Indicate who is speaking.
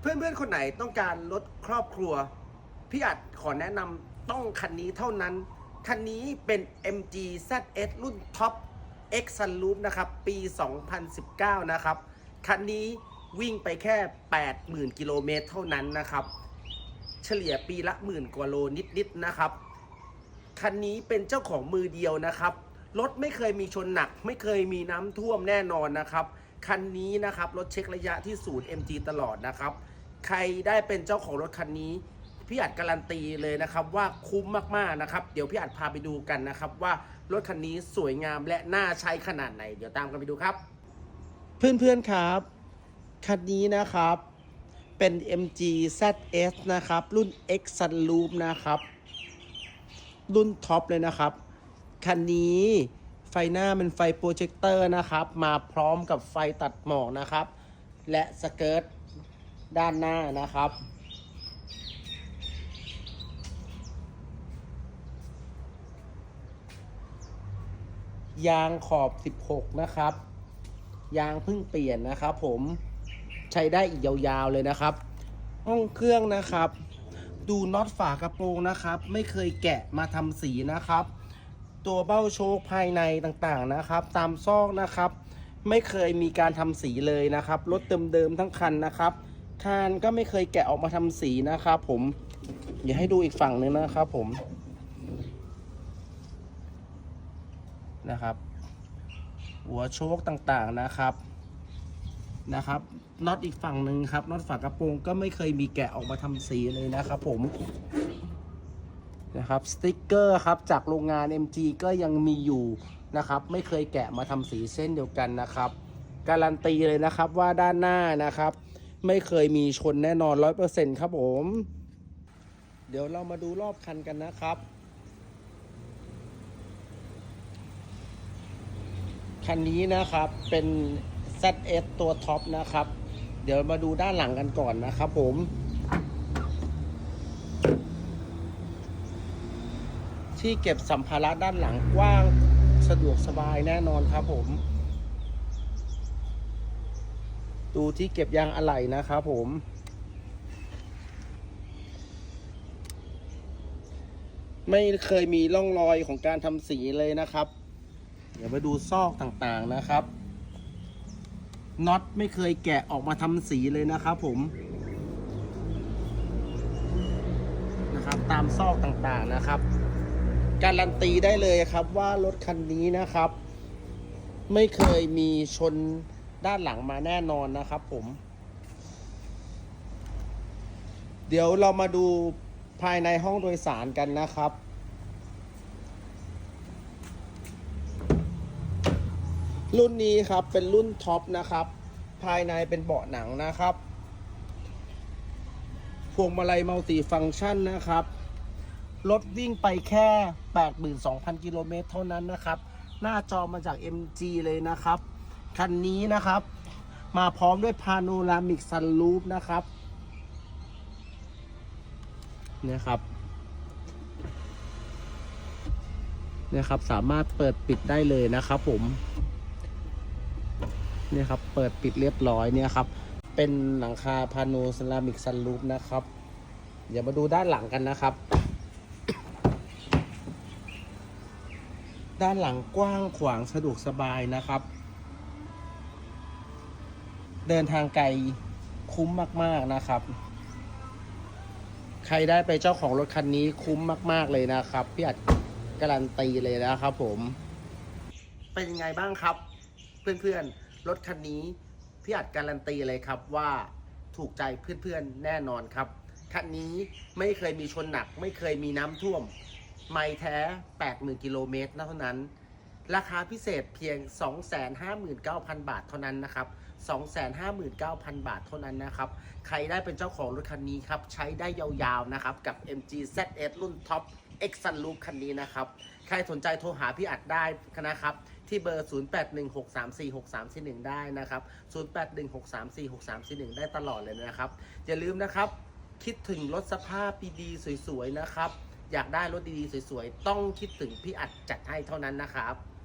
Speaker 1: เพื่อนๆคนไหนต้องการรถครอบครัว พี่อัดขอแนะนำต้องคันนี้เท่านั้น คันนี้เป็น MG ZS รุ่นท็อป X Sunroof นะครับ ปี 2019 นะครับ คันนี้วิ่งไปแค่ 80,000 กิโลเมตรเท่านั้นนะครับ เฉลี่ยปีละหมื่นกว่าโลนิดๆนะครับ คันนี้เป็นเจ้าของมือเดียวนะครับ รถไม่เคยมีชนหนัก ไม่เคยมีน้ำท่วมแน่นอนนะครับ คันนี้นะครับรถเช็คระยะที่ศูนย์ MG ตลอดนะครับ ใครได้เป็นเจ้าของรถคันนี้พี่อัดการันตีเลยนะครับว่าคุ้มมากๆนะครับ เดี๋ยวพี่อัดพาไปดูกันนะครับ ว่ารถคันนี้สวยงามและน่าใช้ขนาดไหน เดี๋ยวตามกันไปดูครับ เพื่อนๆครับ คันนี้นะครับเป็น MG ZS นะครับ รุ่น X Sunroof นะครับ รุ่นท็อปเลยนะครับ คันนี้ ไฟหน้าเป็นไฟโปรเจคเตอร์นะครับ มาพร้อมกับไฟตัดหมอกนะครับ และสเกิร์ตด้านหน้านะครับ ยางขอบ 16 นะครับ ยางเพิ่งเปลี่ยนนะครับ ผมใช้ได้อีกยาวๆเลยนะครับ ห้องเครื่องนะครับ ดูน็อตฝากระโปรงนะครับ ไม่เคยแกะมาทำสีนะครับ ตัวเบ้าโชคภายในต่างๆนะครับ ตามซอกนะครับ ไม่เคยมีการทำสีเลยนะครับรถเดิมๆทั้งคันนะครับคานก็ไม่เคยแกะออกมาทำสีนะครับผมอย่าให้ดูอีกฝั่งหนึงนะครับผมนะครับ หัวโชคต่างๆนะครับนะครับน็อตอีกฝั่งหนึ่งครับน็อตฝากระโปรงก็ไม่เคยมีแกะออกมาทำสีเลยนะครับผม นะครับสติกเกอร์ครับจากโรงงาน MG ก็ยังมีอยู่นะครับ ไม่เคยแกะมาทำสีเส้นเดียวกันนะครับ การันตีเลยนะครับว่าด้านหน้านะครับ ไม่เคยมีชนแน่นอน 100%ครับผม เดี๋ยวเรามาดูรอบคันกันนะครับคันนี้นะครับเป็น ZS ตัวท็อปนะครับ เดี๋ยวมาดูด้านหลังกันก่อนนะครับผม ที่เก็บสัมภาระด้านหลังกว้างสะดวกสบายแน่นอนครับผม ดูที่เก็บยางอะไหล่นะครับผมไม่เคยมีร่องรอยของการทำสีเลยนะครับ เดี๋ยวมาดูซอกต่างๆนะครับน็อตไม่เคยแกะออกมาทำสีเลยนะครับผมนะครับตามซอกต่างๆนะครับ การันตีได้เลยครับว่ารถคันนี้นะครับ ไม่เคยมีชนด้านหลังมาแน่นอนนะครับผม เดี๋ยวเรามาดูภายในห้องโดยสารกันนะครับ รุ่นนี้ครับเป็นรุ่นท็อปนะครับ ภายในเป็นเบาะหนังนะครับพวงมาลัยมัลติฟังก์ชันนะครับ รถวิ่งไปแค่ 82,000 กิโลเมตรเท่านั้นนะครับ หน้าจอมาจาก MG เลยนะครับ คันนี้นะครับ มาพร้อมด้วยพาโนรามิกซันรูฟนะครับเนี่ยครับเนี่ยครับ สามารถเปิดปิดได้เลยนะครับผมเนี่ยครับ เปิดปิดเรียบร้อยเนี่ยครับ เป็นหลังคาพาโนเซรามิกซันรูฟนะครับ เดี๋ยวมาดูด้านหลังกันนะครับ ด้านหลังกว้างขวางสะดวกสบายนะครับ เดินทางไกลคุ้มมากๆนะครับ ใครได้ไปเจ้าของรถคันนี้คุ้มมาก ๆเลยนะครับ พี่อัดการันตีเลยนะครับผม เป็นยังไงบ้างครับ เพื่อนๆ รถคันนี้พี่อัดการันตีเลยครับว่าถูกใจเพื่อนๆ แน่นอนครับ คันนี้ไม่เคยมีชนหนัก ไม่เคยมีน้ำท่วม ไม่แท้ 80,000 กิโลเมตรเท่านั้น ราคาพิเศษเพียง 259,000 บาทเท่านั้นนะครับ 259,000 บาทเท่านั้นนะครับ ใครได้เป็นเจ้าของรถคันนี้ครับ ใช้ได้ยาวๆนะครับ กับ MG ZS รุ่นท็อป X Sunroof คันนี้นะครับ ใครสนใจโทรหาพี่อัดได้นะครับที่เบอร์ 0816346341 ได้นะครับ 0816346341 ได้ตลอดเลยนะครับ อย่าลืมนะครับ คิดถึงรถสภาพดีๆสวยๆนะครับ อยากได้รถดีๆ สวยๆ ต้องคิดถึงพี่อัดจัดให้เท่านั้นนะครับ